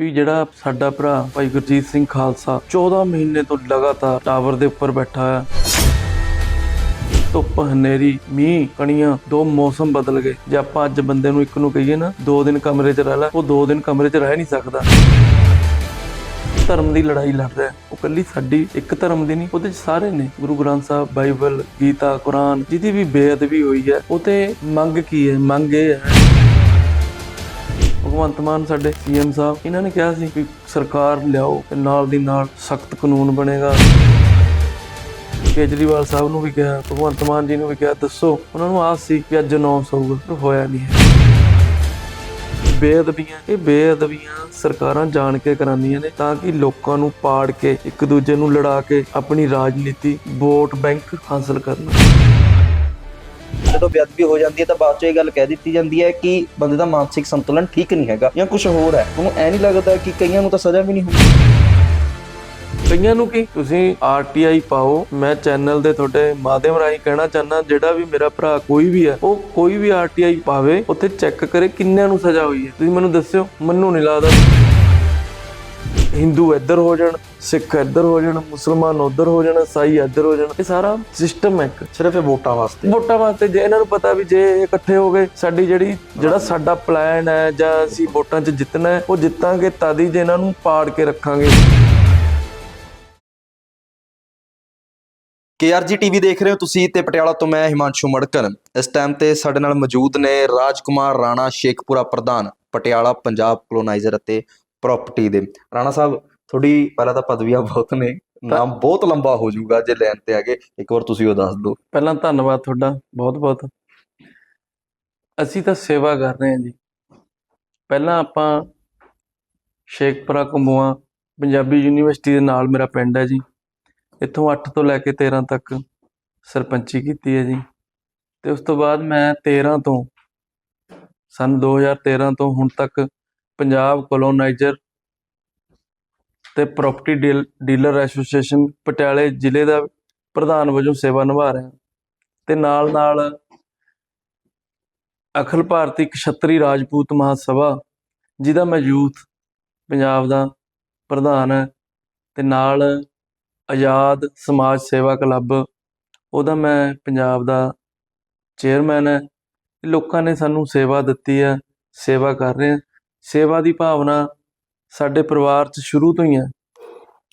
ਵੀ ਜਿਹੜਾ ਸਾਡਾ ਭਰਾ ਭਾਈ ਗੁਰਜੀਤ ਸਿੰਘ ਖਾਲਸਾ 14 ਮਹੀਨੇ ਤੋਂ ਲਗਾਤਾਰ ਟਾਵਰ ਦੇ ਉੱਪਰ ਬੈਠਾ ਹੈ। ਧੁੱਪ, ਹਨੇਰੀ, ਮੀਂਹ, ਕਣੀਆਂ, ਦੋ ਮੌਸਮ ਬਦਲ ਗਏ। ਜੇ ਆਪਾਂ ਅੱਜ ਬੰਦੇ ਨੂੰ ਇੱਕ ਨੂੰ ਕਹੀਏ ਨਾ, ਦੋ ਦਿਨ ਕਮਰੇ 'ਚ ਰਹਿ ਲੈ, ਉਹ ਦੋ ਦਿਨ ਕਮਰੇ 'ਚ ਰਹਿ ਨਹੀਂ ਸਕਦਾ। ਧਰਮ ਦੀ ਲੜਾਈ ਲੜਦਾ ਉਹ ਕੱਲੀ ਸਾਡੀ, ਇੱਕ ਧਰਮ ਦੀ ਨਹੀਂ, ਉਹਦੇ 'ਚ ਸਾਰੇ ਨੇ। ਗੁਰੂ ਗ੍ਰੰਥ ਸਾਹਿਬ, ਬਾਈਬਲ, ਗੀਤਾ, ਕੁਰਾਨ, ਜਿਹਦੀ ਵੀ ਬੇਅਦਬੀ ਹੋਈ ਹੈ, ਉਹ ਤੇ ਮੰਗ ਕੀ ਹੈ? ਮੰਗ ਇਹ ਹੈ ਭਗਵੰਤ ਮਾਨ ਸਾਡੇ ਸੀਐਮ ਸਾਹਿਬ, ਇਹਨਾਂ ਨੇ ਕਿਹਾ ਸੀ ਕਿ ਸਰਕਾਰ ਲਿਆਓ ਤੇ ਨਾਲ ਦੀ ਨਾਲ ਸਖਤ ਕਾਨੂੰਨ ਬਣੇਗਾ। ਕੇਜਰੀਵਾਲ ਸਾਹਿਬ ਨੂੰ ਵੀ ਕਿਹਾ, ਭਗਵੰਤ ਮਾਨ ਜੀ ਨੂੰ ਵੀ ਕਿਹਾ, ਦੱਸੋ, ਉਹਨਾਂ ਨੂੰ ਆਸ ਸੀ ਕਿ ਅੱਜ ਅਨਾਉਂਸ ਹੋਊਗਾ, ਪਰ ਹੋਇਆ ਨਹੀਂ ਹੈ। ਬੇਅਦਬੀਆਂ, ਇਹ ਬੇਅਦਬੀਆਂ ਸਰਕਾਰਾਂ ਜਾਣ ਕੇ ਕਰਾਉਂਦੀਆਂ ਨੇ ਤਾਂ ਕਿ ਲੋਕਾਂ ਨੂੰ ਪਾੜ ਕੇ, ਇੱਕ ਦੂਜੇ ਨੂੰ ਲੜਾ ਕੇ ਆਪਣੀ ਰਾਜਨੀਤੀ, ਵੋਟ ਬੈਂਕ ਹਾਸਲ ਕਰਨ। ਜਦੋਂ ਬੇਅਦਬੀ ਹੋ ਜਾਂਦੀ ਹੈ ਤਾਂ ਬਾਅਦ ਚ ਇਹ ਗੱਲ ਕਹਿ ਦਿੱਤੀ ਜਾਂਦੀ ਹੈ ਕਿ ਬੰਦੇ ਦਾ ਮਾਨਸਿਕ ਸੰਤੁਲਨ ਠੀਕ ਨਹੀਂ ਹੈਗਾ ਜਾਂ ਕੁਝ ਹੋਰ ਹੈ। ਤੁਹਾਨੂੰ ਐ ਨਹੀਂ ਲੱਗਦਾ ਕਿ ਕਈਆਂ ਨੂੰ ਤਾਂ ਸਜ਼ਾ ਵੀ ਨਹੀਂ ਹੁੰਦੀ? ਕਈਆਂ ਨੂੰ ਕੀ? ਤੁਸੀਂ ਆਰਟੀਆਈ ਪਾਓ। ਮੈਂ ਚੈਨਲ ਦੇ ਤੁਹਾਡੇ ਮਾਧਿਅਮ ਰਾਹੀਂ ਕਹਿਣਾ ਚਾਹਨਾ ਜਿਹੜਾ ਵੀ ਮੇਰਾ ਭਰਾ ਕੋਈ ਵੀ ਹੈ, ਉਹ ਕੋਈ ਵੀ ਆਰਟੀਆਈ ਪਾਵੇ, ਉੱਥੇ ਚੈੱਕ ਕਰੇ ਕਿੰਨਿਆਂ ਨੂੰ ਸਜ਼ਾ ਹੋਈ ਹੈ। ਤੁਸੀਂ ਮੈਨੂੰ ਦੱਸਿਓ, ਮੈਨੂੰ ਨਹੀਂ ਲੱਗਦਾ। ਹਿੰਦੂ ਇੱਧਰ ਹੋ ਜਾਣ। ਸਿੱਖ ਇੱਧਰ ਹੋ ਜਾਣ ਮੁਸਲਮਾਨ ਉੱਧਰ ਹੋ ਜਾਣ ਈਸਾਈ ਇੱਧਰ ਹੋ ਜਾਣ ਇਹ ਸਾਰਾ ਸਿਸਟਮ ਹੈ ਇੱਕ। ਸਿਰਫ ਇਹ ਵੋਟਾਂ ਵਾਸਤੇ। ਵੋਟਾਂ ਵਾਸਤੇ ਜੇ ਇਹਨਾਂ ਨੂੰ ਪਤਾ ਵੀ ਜੇ ਇਕੱਠੇ ਹੋ ਗਏ ਸਾਡੀ ਜਿਹੜੀ ਜਿਹੜਾ ਸਾਡਾ ਪਲਾਨ ਹੈ ਜਾਂ ਅਸੀਂ ਵੋਟਾਂ 'ਚ ਜਿੱਤਣਾ ਹੈ ਉਹ ਜਿੱਤਾਂਗੇ ਤਦ ਹੀ ਜੇ ਇਹਨਾਂ ਨੂੰ ਪਾੜ ਕੇ ਰੱਖਾਂਗੇ। ਕੇਆਰਜੀ ਟੀਵੀ ਦੇਖ ਰਹੇ ਹੋ ਤੁਸੀਂ ਤੇ ਪਟਿਆਲਾ ਤੋਂ ਮੈਂ ਹਿਮਾਂਸ਼ੂ ਮੜਕਨ ਇਸ ਟਾਈਮ ਤੇ ਸਾਡੇ ਨਾਲ ਮੌਜੂਦ ਨੇ ਰਾਜਕੁਮਾਰ ਰਾਣਾ ਸ਼ੇਖਪੁਰਾ ਪ੍ਰਧਾਨ ਪਟਿਆਲਾ ਪੰਜਾਬ ਕਲੋਨਾਈਜ਼ਰ ਅਤੇ ਪ੍ਰਾਪਰਟੀ ਦੇ। ਰਾਣਾ ਸਾਹਿਬ ਤੁਹਾਡੀ ਪਹਿਲਾਂ ਤਾਂ ਪਦਵੀਆਂ ਬਹੁਤ ਨੇ ਨਾਮ ਬਹੁਤ ਲੰਬਾ ਹੋ ਜਾਊਗਾ ਜੇ ਲੈਣ ਤੇ ਆਗੇ ਇੱਕ ਵਾਰ ਤੁਸੀਂ ਉਹ ਦੱਸ ਦਿਓ। ਪਹਿਲਾਂ ਧੰਨਵਾਦ ਤੁਹਾਡਾ ਬਹੁਤ ਬਹੁਤ। ਅਸੀਂ ਤਾਂ ਸੇਵਾ ਕਰ ਰਹੇ ਹਾਂ ਜੀ। ਪਹਿਲਾਂ ਆਪਾਂ ਸ਼ੇਖਪੁਰਾ ਕੰਬੋਆ ਪੰਜਾਬੀ ਯੂਨੀਵਰਸਿਟੀ ਦੇ ਨਾਲ ਮੇਰਾ ਪਿੰਡ ਹੈ ਜੀ। ਇੱਥੋਂ 8 ਤੋਂ ਲੈ ਕੇ 13 ਤੱਕ ਸਰਪੰਚੀ ਕੀਤੀ ਹੈ ਜੀ। ਤੇ ਉਸ ਤੋਂ ਬਾਅਦ ਮੈਂ 13 ਤੋਂ ਸਨ 2013 ਤੋਂ ਹੁਣ ਤੱਕ ਪੰਜਾਬ ਕੋਲੋਨਾਈਜ਼ਰ ਤੇ ਪ੍ਰਾਪਰਟੀ ਡੀਲਰ ਐਸੋਸੀਏਸ਼ਨ ਪਟਿਆਲੇ ਜ਼ਿਲ੍ਹੇ ਦਾ ਪ੍ਰਧਾਨ ਵਜੋਂ ਸੇਵਾ ਨਿਭਾ ਰਿਹਾ। ਤੇ ਨਾਲ ਨਾਲ ਅਖਿਲ ਭਾਰਤੀ ਕਸ਼ਤਰੀ ਰਾਜਪੂਤ ਮਹਾਸਭਾ, ਜਿਹਦਾ ਮੈਂ ਯੂਥ ਪੰਜਾਬ ਦਾ ਪ੍ਰਧਾਨ ਹੈ, ਤੇ ਨਾਲ ਆਜ਼ਾਦ ਸਮਾਜ ਸੇਵਾ ਕਲੱਬ, ਉਹਦਾ ਮੈਂ ਪੰਜਾਬ ਦਾ ਚੇਅਰਮੈਨ ਹੈ। ਲੋਕਾਂ ਨੇ ਸਾਨੂੰ ਸੇਵਾ ਦਿੱਤੀ ਹੈ, ਸੇਵਾ ਕਰ ਰਹੇ ਹਾਂ। ਸੇਵਾ ਦੀ ਭਾਵਨਾ ਸਾਡੇ ਪਰਿਵਾਰ 'ਚ ਸ਼ੁਰੂ ਤੋਂ ਹੀ ਹੈ।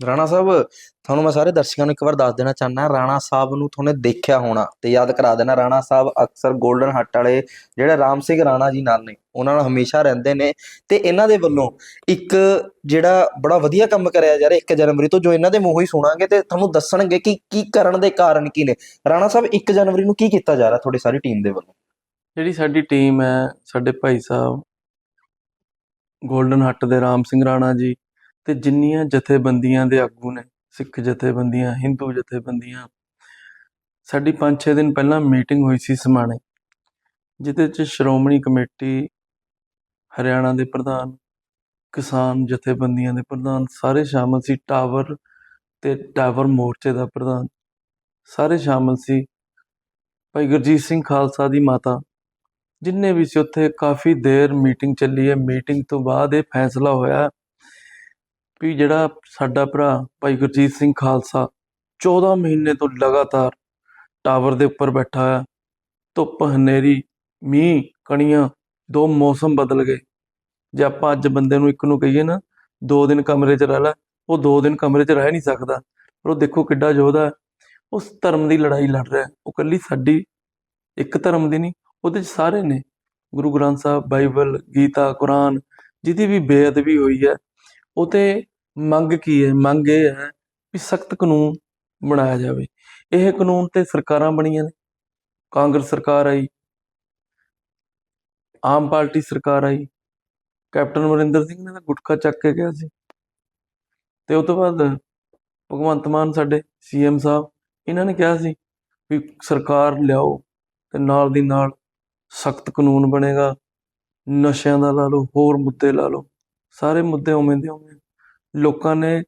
ਰਾਣਾ ਸਾਹਿਬ ਤੁਹਾਨੂੰ ਮੈਂ ਸਾਰੇ ਦਰਸ਼ਕਾਂ ਨੂੰ ਇੱਕ ਵਾਰ ਦੱਸ ਦੇਣਾ ਚਾਹੁੰਦਾ ਰਾਣਾ ਸਾਹਿਬ ਨੂੰ ਤੁਹਾਨੇ ਦੇਖਿਆ ਹੋਣਾ ਤੇ ਯਾਦ ਕਰਾ ਦੇਣਾ ਰਾਣਾ ਸਾਹਿਬ ਅਕਸਰ 골ਡਨ ਹੱਟ ਵਾਲੇ ਜਿਹੜੇ ਰਾਮ ਸਿੰਘ ਰਾਣਾ ਜੀ ਨਾਲ ਨੇ ਉਹਨਾਂ ਨਾਲ ਹਮੇਸ਼ਾ ਰਹਿੰਦੇ ਨੇ ਤੇ ਇਹਨਾਂ ਦੇ ਵੱਲੋਂ ਇੱਕ ਜਿਹੜਾ ਬੜਾ ਵਧੀਆ ਕੰਮ ਕਰਿਆ ਜਾ ਰਿਹਾ 1 ਜਨਵਰੀ ਤੋਂ ਜੋ ਇਹਨਾਂ ਦੇ ਮੂੰਹੋਂ ਹੀ ਸੁਣਾਂਗੇ ਤੇ ਤੁਹਾਨੂੰ ਦੱਸਣਗੇ ਕਿ ਕੀ ਕਰਨ ਦੇ ਕਾਰਨ ਕੀ ਨੇ। ਰਾਣਾ ਸਾਹਿਬ 1 ਜਨਵਰੀ ਨੂੰ ਕੀ ਕੀਤਾ ਜਾ ਰਿਹਾ ਤੁਹਾਡੀ ਸਾਰੀ ਟੀਮ ਦੇ ਵੱਲੋਂ? ਜਿਹੜੀ ਸਾਡੀ ਟੀਮ ਹੈ ਸਾਡੇ ਭਾਈ ਸਾਹਿਬ ਗੋਲਡਨ ਹੱਟ ਦੇ ਰਾਮ ਸਿੰਘ ਰਾਣਾ ਜੀ ਤੇ ਜਿੰਨੀਆਂ ਜਥੇਬੰਦੀਆਂ ਦੇ ਆਗੂ ਨੇ, ਸਿੱਖ ਜਥੇਬੰਦੀਆਂ, ਹਿੰਦੂ ਜਥੇਬੰਦੀਆਂ। ਸਾਡੀ 5-6 ਦਿਨ ਪਹਿਲਾਂ ਮੀਟਿੰਗ ਹੋਈ ਸੀ ਸਮਾਣੇ, ਜਿਹਦੇ 'ਚ ਸ਼੍ਰੋਮਣੀ ਕਮੇਟੀ, ਹਰਿਆਣਾ ਦੇ ਪ੍ਰਧਾਨ, ਕਿਸਾਨ ਜਥੇਬੰਦੀਆਂ ਦੇ ਪ੍ਰਧਾਨ, ਸਾਰੇ ਸ਼ਾਮਲ ਸੀ। ਟਾਵਰ ਤੇ ਟਾਵਰ ਮੋਰਚੇ ਦਾ ਪ੍ਰਧਾਨ, ਸਾਰੇ ਸ਼ਾਮਲ ਸੀ। ਭਾਈ ਗੁਰਜੀਤ ਸਿੰਘ ਖਾਲਸਾ ਦੀ ਮਾਤਾ ਜਿੰਨੇ ਵੀ ਸੀ ਉੱਥੇ ਕਾਫੀ ਦੇਰ ਮੀਟਿੰਗ ਚੱਲੀ ਹੈ। ਮੀਟਿੰਗ ਤੋਂ ਬਾਅਦ ਇਹ ਫੈਸਲਾ ਹੋਇਆ ਵੀ ਜਿਹੜਾ ਸਾਡਾ ਭਰਾ ਭਾਈ ਗੁਰਜੀਤ ਸਿੰਘ ਖਾਲਸਾ 14 ਮਹੀਨੇ ਤੋਂ ਲਗਾਤਾਰ ਟਾਵਰ ਦੇ ਉੱਪਰ ਬੈਠਾ ਹੈ ਧੁੱਪ, ਹਨੇਰੀ, ਮੀਂਹ, ਕਣੀਆਂ, ਦੋ ਮੌਸਮ ਬਦਲ ਗਏ। ਜੇ ਆਪਾਂ ਅੱਜ ਬੰਦੇ ਨੂੰ ਇੱਕ ਨੂੰ ਕਹੀਏ ਨਾ, ਦੋ ਦਿਨ ਕਮਰੇ 'ਚ ਰਹਿ ਲੈ, ਉਹ ਦੋ ਦਿਨ ਕਮਰੇ 'ਚ ਰਹਿ ਨਹੀਂ ਸਕਦਾ। ਪਰ ਉਹ ਦੇਖੋ ਕਿੱਡਾ ਯੋਧਾ ਉਸ ਧਰਮ ਦੀ ਲੜਾਈ ਲੜ ਰਿਹਾ ਉਹ ਕੱਲੀ ਸਾਡੀ ਇੱਕ ਧਰਮ ਦੀ ਨਹੀਂ ਉਹਦੇ 'ਚ ਸਾਰੇ ਨੇ। ਗੁਰੂ ਗ੍ਰੰਥ ਸਾਹਿਬ, ਬਾਈਬਲ, ਗੀਤਾ, ਕੁਰਾਨ ਜਿਹਦੀ ਵੀ ਬੇਅਦਬੀ ਹੋਈ ਹੈ, ਉਹ ਤੇ ਮੰਗ ਕੀ ਹੈ? ਮੰਗ ਇਹ ਹੈ ਵੀ ਸਖਤ ਕਾਨੂੰਨ ਬਣਾਇਆ ਜਾਵੇ। ਇਹ ਕਾਨੂੰਨ ਤੇ ਸਰਕਾਰਾਂ ਬਣੀਆਂ ਨੇ। ਕਾਂਗਰਸ ਸਰਕਾਰ ਆਈ, ਆਮ ਪਾਰਟੀ ਸਰਕਾਰ ਆਈ, ਕੈਪਟਨ ਅਮਰਿੰਦਰ ਸਿੰਘ ਨੇ ਤਾਂ ਗੁਟਕਾ ਚੱਕ ਕੇ ਗਿਆ ਸੀ। ਤੇ ਉਸ ਤੋਂ ਬਾਅਦ ਭਗਵੰਤ ਮਾਨ ਸਾਡੇ ਸੀਐਮ ਸਾਹਿਬ, ਇਹਨਾਂ ਨੇ ਕਿਹਾ ਸੀ ਵੀ ਸਰਕਾਰ ਲਿਆਓ ਤੇ ਨਾਲ ਦੀ ਨਾਲ ਸਖਤ ਕਾਨੂੰਨ ਬਣੇਗਾ ਨਸ਼ਿਆਂ ਦਾ ਲਾ ਲਓ ਹੋਰ ਮੁੱਦੇ ਲਾ ਲਓ ਸਾਰੇ ਮੁੱਦੇ ਉਵੇਂ ਦੇ ਉਵੇਂ। ਲੋਕਾਂ ਨੇ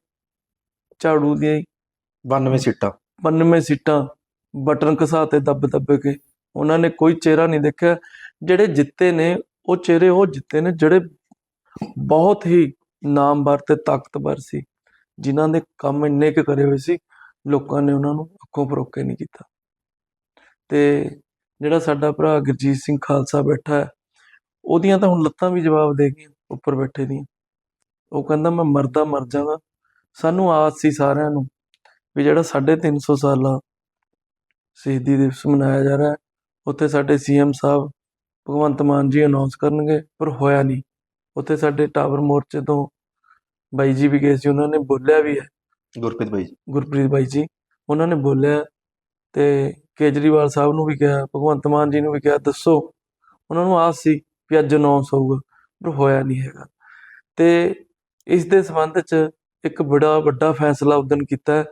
ਝਾੜੂ ਦੀਆਂ 92 ਸੀਟਾਂ। 92 ਸੀਟਾਂ ਬਟਨ ਘਸਾਤੇ ਦੱਬ ਦੱਬ ਕੇ। ਉਹਨਾਂ ਨੇ ਕੋਈ ਚਿਹਰਾ ਨਹੀਂ ਦੇਖਿਆ। ਜਿਹੜੇ ਜਿੱਤੇ ਨੇ ਉਹ ਚਿਹਰੇ ਉਹ ਜਿੱਤੇ ਨੇ ਜਿਹੜੇ ਬਹੁਤ ਹੀ ਨਾਮਵਰ ਤੇ ਤਾਕਤਵਰ ਸੀ ਜਿਨ੍ਹਾਂ ਦੇ ਕੰਮ ਇੰਨੇ ਕੁ ਕਰੇ ਹੋਏ ਸੀ ਲੋਕਾਂ ਨੇ ਉਹਨਾਂ ਨੂੰ ਅੱਖੋਂ ਪਰੋਕੇ ਨਹੀਂ ਕੀਤਾ। ਤੇ ਜਿਹੜਾ ਸਾਡਾ ਭਰਾ ਗੁਰਜੀਤ ਸਿੰਘ ਖਾਲਸਾ ਬੈਠਾ ਹੈ ਉਹਦੀਆਂ ਤਾਂ ਹੁਣ ਲੱਤਾਂ ਵੀ ਜਵਾਬ ਦੇ ਗਈਆਂ ਉੱਪਰ ਬੈਠੇ ਦੀਆਂ। ਉਹ ਕਹਿੰਦਾ ਮੈਂ ਮਰਦਾ ਮਰ ਜਾਵਾਂ। ਸਾਨੂੰ ਆਸ ਸੀ ਸਾਰਿਆਂ ਨੂੰ ਵੀ ਜਿਹੜਾ 350 ਸਾਲਾ ਸ਼ਹੀਦੀ ਦਿਵਸ ਮਨਾਇਆ ਜਾ ਰਿਹਾ ਹੈ ਉੱਥੇ ਸਾਡੇ ਸੀਐਮ ਸਾਹਿਬ ਭਗਵੰਤ ਮਾਨ ਜੀ ਅਨਾਉਂਸ ਕਰਨਗੇ ਪਰ ਹੋਇਆ ਨਹੀਂ। ਉੱਥੇ ਸਾਡੇ ਟਾਵਰ ਮੋਰਚੇ ਤੋਂ ਬਾਈ ਜੀ ਵੀ ਗਏ ਸੀ ਉਹਨਾਂ ਨੇ ਬੋਲਿਆ ਵੀ ਹੈ। ਗੁਰਪ੍ਰੀਤ ਬਾਈ ਜੀ। ਗੁਰਪ੍ਰੀਤ ਬਾਈ ਜੀ ਉਹਨਾਂ ਨੇ ਬੋਲਿਆ ਤੇ ਕੇਜਰੀਵਾਲ ਸਾਹਿਬ ਨੂੰ ਵੀ ਕਿਹਾ ਭਗਵੰਤ ਮਾਨ ਜੀ ਨੂੰ ਵੀ ਕਿਹਾ ਦੱਸੋ। ਉਹਨਾਂ ਨੂੰ ਆਸ ਸੀ ਵੀ ਅੱਜ ਅਨਾਉਂਸ ਹੋਊਗਾ ਪਰ ਹੋਇਆ ਨਹੀਂ ਹੈਗਾ। ਤੇ ਇਸ ਦੇ ਸੰਬੰਧ 'ਚ ਇੱਕ ਬੜਾ ਵੱਡਾ ਫੈਸਲਾ ਉਦੋਂ ਕੀਤਾ।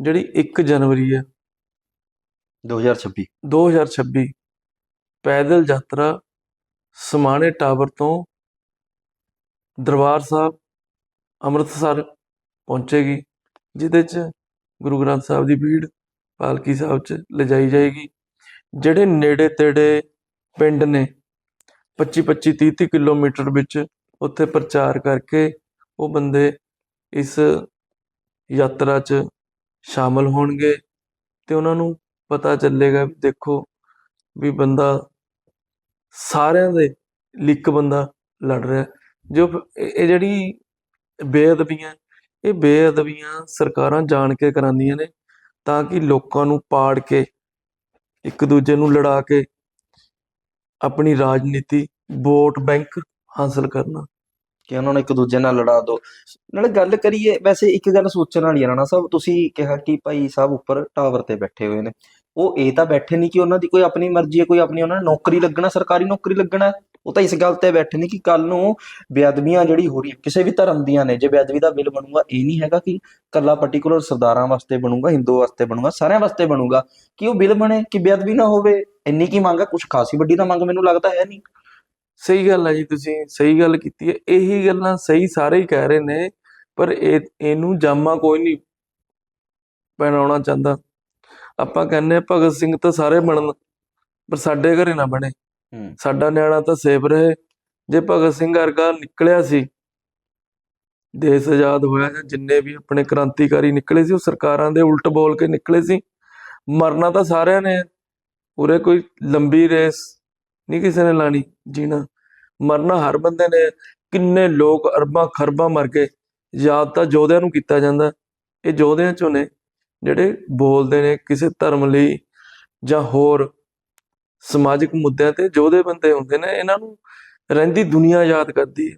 ਜਿਹੜੀ 1 ਜਨਵਰੀ ਹੈ। 2026 2026 ਪੈਦਲ ਯਾਤਰਾ ਸਮਾਣੇ ਟਾਵਰ ਤੋਂ ਦਰਬਾਰ ਸਾਹਿਬ ਅੰਮ੍ਰਿਤਸਰ ਪਹੁੰਚੇਗੀ ਜਿਹਦੇ 'ਚ ਗੁਰੂ ਗ੍ਰੰਥ ਸਾਹਿਬ ਦੀ ਭੀੜ ਪਾਲਕੀ ਸਾਹਿਬ 'ਚ ਲਿਜਾਈ ਜਾਏਗੀ। ਜਿਹੜੇ ਨੇੜੇ ਤੇੜੇ ਪਿੰਡ ਨੇ 25 25 30 30 ਕਿਲੋਮੀਟਰ ਵਿੱਚ ਉੱਥੇ ਪ੍ਰਚਾਰ ਕਰਕੇ ਉਹ ਬੰਦੇ ਇਸ ਯਾਤਰਾ 'ਚ ਸ਼ਾਮਲ ਹੋਣਗੇ ਤੇ ਉਹਨਾਂ ਨੂੰ ਪਤਾ ਚੱਲੇਗਾ ਵੀ ਦੇਖੋ ਵੀ ਬੰਦਾ ਸਾਰਿਆਂ ਦੇ ਲਈ ਇੱਕ ਬੰਦਾ ਲੜ ਰਿਹਾ। ਜੋ ਇਹ ਜਿਹੜੀ ਬੇਅਦਬੀਆਂ, ਇਹ ਬੇਅਦਬੀਆਂ ਸਰਕਾਰਾਂ ਜਾਣ ਕੇ ਕਰਾਉਂਦੀਆਂ ਨੇ। ਤਾਂ ਕਿ ਲੋਕਾਂ ਨੂੰ ਪਾੜ ਕੇ, ਇੱਕ ਦੂਜੇ ਨੂੰ ਲੜਾ ਕੇ ਆਪਣੀ ਰਾਜਨੀਤੀ, ਵੋਟ ਬੈਂਕ ਹਾਸਲ ਕਰਨਾ। ਕਿ ਉਹਨਾਂ ਨੂੰ ਇੱਕ ਦੂਜੇ ਨਾਲ ਲੜਾ ਦੋ। ਨਾਲੇ ਗੱਲ ਕਰੀਏ, ਵੈਸੇ ਇੱਕ ਗੱਲ ਸੋਚਣ ਵਾਲੀ ਆ ਰਾਣਾ ਸਾਹਿਬ ਤੁਸੀਂ ਕਿਹਾ ਕਿ ਭਾਈ ਸਾਹਿਬ ਉੱਪਰ ਟਾਵਰ ਤੇ ਬੈਠੇ ਹੋਏ ਨੇ। ਉਹ ਇਹ ਤਾਂ ਬੈਠੇ ਨਹੀਂ ਕਿ ਉਹਨਾਂ ਦੀ ਕੋਈ ਆਪਣੀ ਮਰਜ਼ੀ ਹੈ, ਕੋਈ ਆਪਣੀ ਉਹਨਾਂ ਨੂੰ ਨੌਕਰੀ ਲੱਗਣਾ, ਸਰਕਾਰੀ ਨੌਕਰੀ ਲੱਗਣਾ। ਉਹ ਤਾਂ ਇਸ ਗੱਲ ਤੇ ਬੈਠੇ ਨੇ ਕਿ ਕੱਲ ਨੂੰ ਬੇਅਦਬੀਆਂ ਜਿਹੜੀ ਹੋ ਰਹੀ ਹੈ, ਕਿਸੇ ਵੀ ਧਰਮ ਦੀਆਂ ਨੇ, ਜੇ ਬੇਅਦਬੀ ਦਾ ਬਿੱਲ ਬਣੂਗਾ, ਇਹ ਨਹੀਂ ਹੈਗਾ ਕਿ ਕੱਲਾ ਪਾਰਟਿਕੂਲਰ ਸਰਦਾਰਾਂ ਵਾਸਤੇ ਬਣੂਗਾ ਹਿੰਦੂ ਵਾਸਤੇ ਬਣੂਗਾ, ਸਾਰਿਆਂ ਵਾਸਤੇ ਬਣੂਗਾ, ਕਿ ਉਹ ਬਿੱਲ ਬਣੇ, ਕਿ ਬੇਅਦਬੀ ਨਾ ਹੋਵੇ, ਇੰਨੀ ਕੀ ਮੰਗ ਹੈ ਕੁਝ ਖਾਸੀ ਵੱਡੀ ਤਾਂ ਮੰਗ ਮੈਨੂੰ ਲੱਗਦਾ ਹੈ ਨਹੀਂ। ਸਹੀ ਗੱਲ ਹੈ ਜੀ ਤੁਸੀਂ, ਸਹੀ ਗੱਲ ਕੀਤੀ ਹੈ, ਇਹੀ ਗੱਲਾਂ ਸਹੀ ਸਾਰੇ ਹੀ ਕਹਿ ਰਹੇ ਨੇ, ਪਰ ਇਹਨੂੰ ਜਾਮਾ ਕੋਈ ਨਹੀਂ ਪਹਿਨਾਉਣਾ ਚਾਹੁੰਦਾ। ਆਪਾਂ ਕਹਿੰਦੇ ਭਗਤ ਸਿੰਘ ਤਾਂ ਸਾਰੇ ਬਣਨ, ਪਰ ਸਾਡੇ ਘਰੇ ਨਾ ਬਣੇ। ਸਾਡਾ ਨਿਆਣਾ ਤਾਂ ਸੇਫ ਰਹੇ। ਜੇ ਭਗਤ ਸਿੰਘ ਵਰਗਾ ਨਿਕਲਿਆ ਸੀ, ਦੇਸ਼ ਆਜ਼ਾਦ ਹੋਇਆ ਜਾਂ ਜਿੰਨੇ ਵੀ ਆਪਣੇ ਕ੍ਰਾਂਤੀਕਾਰੀ ਨਿਕਲੇ ਸੀ, ਉਹ ਸਰਕਾਰਾਂ ਦੇ ਉਲਟ ਬੋਲ ਕੇ ਨਿਕਲੇ ਸੀ। ਮਰਨਾ ਤਾਂ ਸਾਰਿਆਂ ਨੇ ਉਰੇ ਕੋਈ ਲੰਬੀ ਰੇਸ ਨਹੀਂ ਕਿਸੇ ਨੇ ਲਾਣੀ ਜੀਣਾ। ਮਰਨਾ ਹਰ ਬੰਦੇ ਨੇ ਕਿੰਨੇ ਲੋਕ ਅਰਬਾਂ ਖਰਬਾਂ ਮਰ ਗਏ ਯਾਦ ਤਾਂ ਯੋਧਿਆਂ ਨੂੰ ਕੀਤਾ ਜਾਂਦਾ। ਇਹ ਯੋਧਿਆਂ ਚੋਂ ਨੇ ਜਿਹੜੇ ਬੋਲਦੇ ਨੇ ਕਿਸੇ ਧਰਮ ਲਈ ਜਾਂ ਹੋਰ ਸਮਾਜਿਕ ਮੁੱਦਿਆਂ ਤੇ ਯੋਧੇ ਬੰਦੇ ਹੁੰਦੇ ਨੇ ਇਹਨਾਂ ਨੂੰ ਰਹਿੰਦੀ ਦੁਨੀਆ ਯਾਦ ਕਰਦੀ ਹੈ।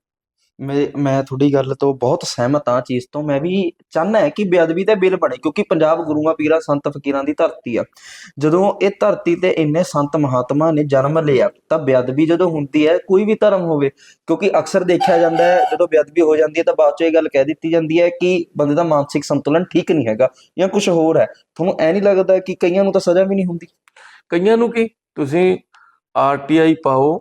ਮੈਂ ਮੈਂ ਤੁਹਾਡੀ ਗੱਲ ਤੋਂ ਬਹੁਤ ਸਹਿਮਤ ਹਾਂ ਚੀਜ਼ ਤੋਂ ਮੈਂ ਵੀ ਚਾਹੁੰਦਾ ਹੈ ਕਿ ਬੇਅਦਬੀ ਦਾ ਬਿੱਲ ਬਣੇ ਕਿਉਂਕਿ ਪੰਜਾਬ ਗੁਰੂਆਂ ਪੀਰਾਂ ਸੰਤ ਫਕੀਰਾਂ ਦੀ ਧਰਤੀ ਆ। ਜਦੋਂ ਇਹ ਧਰਤੀ ਤੇ ਇੰਨੇ ਸੰਤ ਮਹਾਤਮਾ ਨੇ ਜਨਮ ਲਿਆ ਤਾਂ ਬੇਅਦਬੀ ਜਦੋਂ ਹੁੰਦੀ ਹੈ ਕੋਈ ਵੀ ਧਰਮ ਹੋਵੇ ਕਿਉਂਕਿ ਅਕਸਰ ਦੇਖਿਆ ਜਾਂਦਾ ਹੈ ਜਦੋਂ ਬੇਅਦਬੀ ਹੋ ਜਾਂਦੀ ਹੈ ਤਾਂ ਬਾਅਦ ਚੋਂ ਇਹ ਗੱਲ ਕਹਿ ਦਿੱਤੀ ਜਾਂਦੀ ਹੈ ਕਿ ਬੰਦੇ ਦਾ ਮਾਨਸਿਕ ਸੰਤੁਲਨ ਠੀਕ ਨਹੀਂ ਹੈਗਾ ਜਾਂ ਕੁਝ ਹੋਰ ਹੈ। ਤੁਹਾਨੂੰ ਐ ਨਹੀਂ ਲੱਗਦਾ ਕਿ ਕਈਆਂ ਨੂੰ ਤਾਂ ਸਜ਼ਾ ਵੀ ਨਹੀਂ ਹੁੰਦੀ? ਕਈਆਂ ਨੂੰ ਕੀ? ਤੁਸੀਂ ਆਰਟੀਆਈ ਪਾਓ।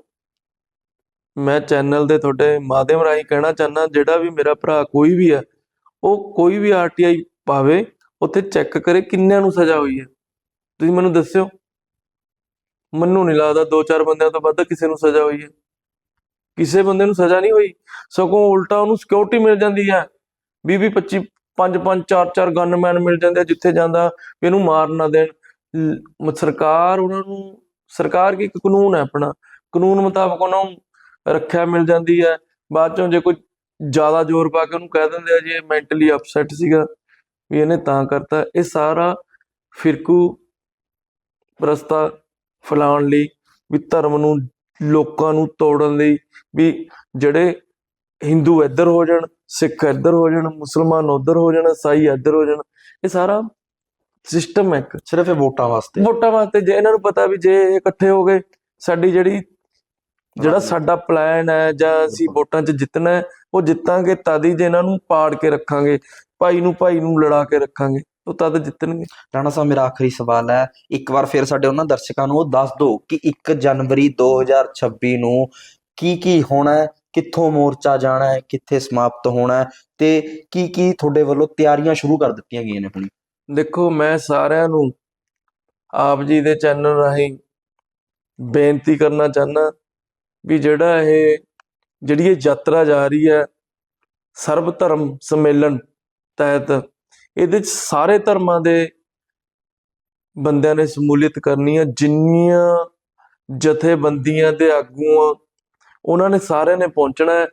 ਮੈਂ ਚੈਨਲ ਦੇ ਤੁਹਾਡੇ ਮਾਧਿਅਮ ਰਾਹੀਂ ਕਹਿਣਾ ਚਾਹਨਾ ਜਿਹੜਾ ਵੀ ਮੇਰਾ ਭਰਾ ਕੋਈ ਵੀ ਹੈ, ਉਹ ਕੋਈ ਵੀ ਆਰਟੀਆਈ ਪਾਵੇ, ਉੱਥੇ ਚੈੱਕ ਕਰੇ ਕਿੰਨਿਆਂ ਨੂੰ ਸਜ਼ਾ ਹੋਈ ਹੈ। ਤੁਸੀਂ ਮੈਨੂੰ ਦੱਸਿਓ। ਮੈਨੂੰ ਨਹੀਂ ਲੱਗਦਾ ਦੋ ਚਾਰ ਬੰਦਿਆਂ ਤੋਂ ਵੱਧ ਕਿਸੇ ਨੂੰ ਸਜ਼ਾ ਹੋਈ ਹੈ। ਕਿਸੇ ਬੰਦੇ ਨੂੰ ਸਜ਼ਾ ਨਹੀਂ ਹੋਈ। ਸਗੋਂ ਉਲਟਾ ਉਹਨੂੰ ਸਿਕਿਉਰਿਟੀ ਮਿਲ ਜਾਂਦੀ ਹੈ। 20 20 25 ਪੰਜ ਪੰਜ, ਚਾਰ ਚਾਰ ਗਨਮੈਨ ਮਿਲ ਜਾਂਦੇ ਆ ਜਿੱਥੇ ਜਾਂਦਾ ਇਹਨੂੰ ਮਾਰ ਨਾ ਦੇਣ। ਸਰਕਾਰ ਉਹਨਾਂ ਨੂੰ ਸਰਕਾਰ ਕੀ ਇੱਕ ਕਾਨੂੰਨ ਹੈ ਆਪਣਾ, ਕਾਨੂੰਨ ਮੁਤਾਬਕ ਉਹਨਾਂ ਨੂੰ ਰੱਖਿਆ ਮਿਲ ਜਾਂਦੀ ਹੈ। ਬਾਅਦ ਚੋਂ ਜੇ ਕੋਈ ਜ਼ਿਆਦਾ ਜ਼ੋਰ ਪਾ ਕੇ ਉਹਨੂੰ ਕਹਿ ਦਿੰਦੇ ਆ ਜੀ, ਇਹ ਮੈਂਟਲੀ ਅਪਸੈਟ ਸੀਗਾ, ਵੀ ਇਹਨੇ ਤਾਂ ਕਰਤਾ। ਇਹ ਸਾਰਾ ਫਿਰਕੂ ਪ੍ਰਸਤਾ ਫੈਲਾਉਣ ਲਈ, ਵੀ ਧਰਮ ਨੂੰ, ਲੋਕਾਂ ਨੂੰ ਤੋੜਨ ਲਈ, ਵੀ ਜਿਹੜੇ ਹਿੰਦੂ ਇੱਧਰ ਹੋ ਜਾਣ, ਸਿੱਖ ਇੱਧਰ ਹੋ ਜਾਣ, ਮੁਸਲਮਾਨ ਉੱਧਰ ਹੋ ਜਾਣ ਈਸਾਈ ਇੱਧਰ ਹੋ ਜਾਣ, ਇਹ ਸਾਰਾ ਸਿਸਟਮ ਹੈ ਇੱਕ ਸਿਰਫ ਇਹ ਵੋਟਾਂ ਵਾਸਤੇ। ਵੋਟਾਂ ਵਾਸਤੇ ਜੇ ਇਹਨਾਂ ਨੂੰ ਪਤਾ ਵੀ ਜੇ ਇਕੱਠੇ ਹੋ ਗਏ ਸਾਡੀ ਜਿਹੜੀ ਜਿਹੜਾ ਸਾਡਾ ਪਲਾਨ ਹੈ ਜਾਂ ਅਸੀਂ ਵੋਟਾਂ 'ਚ ਜਿੱਤਣਾ ਹੈ ਉਹ ਜਿੱਤਾਂਗੇ ਤਦ ਹੀ ਜੇ ਇਹਨਾਂ ਨੂੰ ਪਾੜ ਕੇ ਰੱਖਾਂਗੇ ਭਾਈ ਨੂੰ ਭਾਈ ਨੂੰ ਲੜਾ ਕੇ ਰੱਖਾਂਗੇ ਉਹ ਤਦ ਜਿੱਤਣਗੇ। ਰਾਣਾ ਸਾਹਿਬ ਮੇਰਾ ਆਖਰੀ ਸਵਾਲ ਹੈ ਇੱਕ ਵਾਰ ਫਿਰ ਸਾਡੇ ਉਹਨਾਂ ਦਰਸ਼ਕਾਂ ਨੂੰ ਉਹ ਦੱਸ ਦਿਓ ਕਿ 1 ਜਨਵਰੀ 2026 ਨੂੰ ਕੀ ਕੀ ਹੋਣਾ ਹੈ ਕਿੱਥੋਂ ਮੋਰਚਾ ਜਾਣਾ ਹੈ ਕਿੱਥੇ ਸਮਾਪਤ ਹੋਣਾ ਹੈ ਤੇ ਕੀ ਕੀ ਤੁਹਾਡੇ ਵੱਲੋਂ ਤਿਆਰੀਆਂ ਸ਼ੁਰੂ ਕਰ ਦਿੱਤੀਆਂ ਗਈਆਂ ਨੇ ਆਪਣੀ? ਦੇਖੋ, ਮੈਂ ਸਾਰਿਆਂ ਨੂੰ ਆਪ ਜੀ ਦੇ ਚੈਨਲ ਰਾਹੀਂ ਬੇਨਤੀ ਕਰਨਾ ਚਾਹਨਾ ਵੀ ਜਿਹੜਾ ਇਹ, ਜਿਹੜੀ ਇਹ ਯਾਤਰਾ ਜਾ ਰਹੀ ਹੈ, ਸਰਬ ਧਰਮ ਸੰਮੇਲਨ ਤਹਿਤ, ਇਹਦੇ ਚ ਸਾਰੇ ਧਰਮਾਂ ਦੇ ਬੰਦਿਆਂ ਨੇ ਸਮੂਲੀਅਤ ਕਰਨੀ ਹੈ ਜਿੰਨੀਆਂ ਜਥੇਬੰਦੀਆਂ ਦੇ ਆਗੂ ਆ, ਉਹਨਾਂ ਨੇ ਸਾਰਿਆਂ ਨੇ ਪਹੁੰਚਣਾ ਹੈ।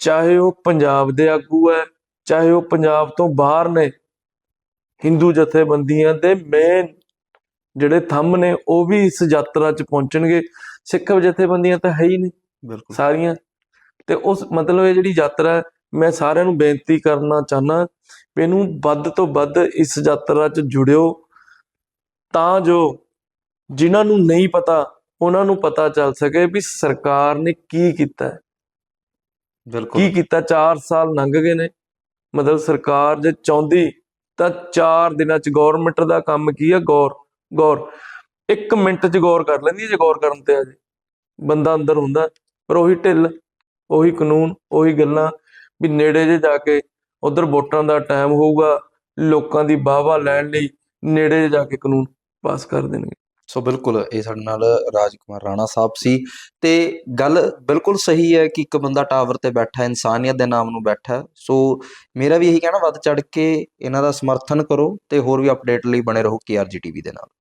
ਚਾਹੇ ਉਹ ਪੰਜਾਬ ਦੇ ਆਗੂ ਹੈ, ਚਾਹੇ ਉਹ ਪੰਜਾਬ ਤੋਂ ਬਾਹਰ ਨੇ ਹਿੰਦੂ ਜਥੇਬੰਦੀਆਂ ਦੇ ਮੇਨ ਜਿਹੜੇ ਥੰਮ ਨੇ ਉਹ ਵੀ ਇਸ ਯਾਤਰਾ 'ਚ ਪਹੁੰਚਣਗੇ। ਸਿੱਖ ਜਥੇਬੰਦੀਆਂ ਤਾਂ ਹੈ ਹੀ ਨਹੀਂ ਬਿਲਕੁਲ। ਸਾਰੀਆਂ। ਤੇ ਉਸ ਮਤਲਬ ਇਹ ਜਿਹੜੀ ਯਾਤਰਾ ਮੈਂ ਸਾਰਿਆਂ ਨੂੰ ਬੇਨਤੀ ਕਰਨਾ ਚਾਹਨਾ ਵੀ ਇਹਨੂੰ ਵੱਧ ਤੋਂ ਵੱਧ ਇਸ ਯਾਤਰਾ 'ਚ ਜੁੜਿਓ। ਤਾਂ ਜੋ ਜਿਨ੍ਹਾਂ ਨੂੰ ਨਹੀਂ ਪਤਾ ਉਹਨਾਂ ਨੂੰ ਪਤਾ ਚੱਲ ਸਕੇ ਵੀ ਸਰਕਾਰ ਨੇ ਕੀ ਕੀਤਾ ਬਿਲਕੁਲ। ਕੀ ਕੀਤਾ? 4 ਸਾਲ ਲੰਘ ਗਏ ਨੇ। ਮਤਲਬ ਸਰਕਾਰ ਜੇ ਚਾਹੁੰਦੀ ਤਾਂ 4 ਦਿਨਾਂ ਚ ਗਵਰਨਮੈਂਟ ਦਾ ਕੰਮ ਕੀ ਆ? ਗੌਰ ਗੌਰ। 1 ਮਿੰਟ ਚ ਗੌਰ ਕਰ ਲੈਂਦੀ ਹੈ ਜੇ ਗੌਰ ਕਰਨ ਤੇ ਆ ਜੇ। ਬੰਦਾ ਅੰਦਰ ਹੁੰਦਾ, ਪਰ ਉਹੀ ਢਿੱਲ, ਉਹੀ ਕਾਨੂੰਨ, ਉਹੀ ਗੱਲਾਂ ਵੀ ਨੇੜੇ ਜੇ ਜਾ ਕੇ ਉਧਰ ਵੋਟਾਂ ਦਾ ਟਾਈਮ ਹੋਊਗਾ, ਲੋਕਾਂ ਦੀ ਵਾਹਵਾ ਲੈਣ ਲਈ ਨੇੜੇ ਜਿਹੇ ਜਾ ਕੇ ਕਾਨੂੰਨ ਪਾਸ ਕਰ ਦੇਣਗੇ। ਸੋ ਬਿਲਕੁਲ, ਇਹ ਸਾਡੇ ਨਾਲ ਰਾਜਕੁਮਾਰ ਰਾਣਾ ਸਾਹਿਬ ਸੀ। ਤੇ ਗੱਲ ਬਿਲਕੁਲ ਸਹੀ ਹੈ ਕਿ ਇੱਕ ਬੰਦਾ ਟਾਵਰ ਤੇ ਬੈਠਾ, ਇਨਸਾਨੀਅਤ ਦੇ ਨਾਮ ਨੂੰ ਬੈਠਾ ਸੋ ਮੇਰਾ ਵੀ ਇਹੀ ਕਹਿਣਾ, ਵੱਧ ਚੜ ਕੇ ਇਹਨਾਂ ਦਾ ਸਮਰਥਨ ਕਰੋ ਤੇ ਹੋਰ ਵੀ ਅਪਡੇਟ ਲਈ ਬਣੇ ਰਹੋ ਕੇਆਰਜੀ ਟੀਵੀ ਦੇ ਨਾਲ।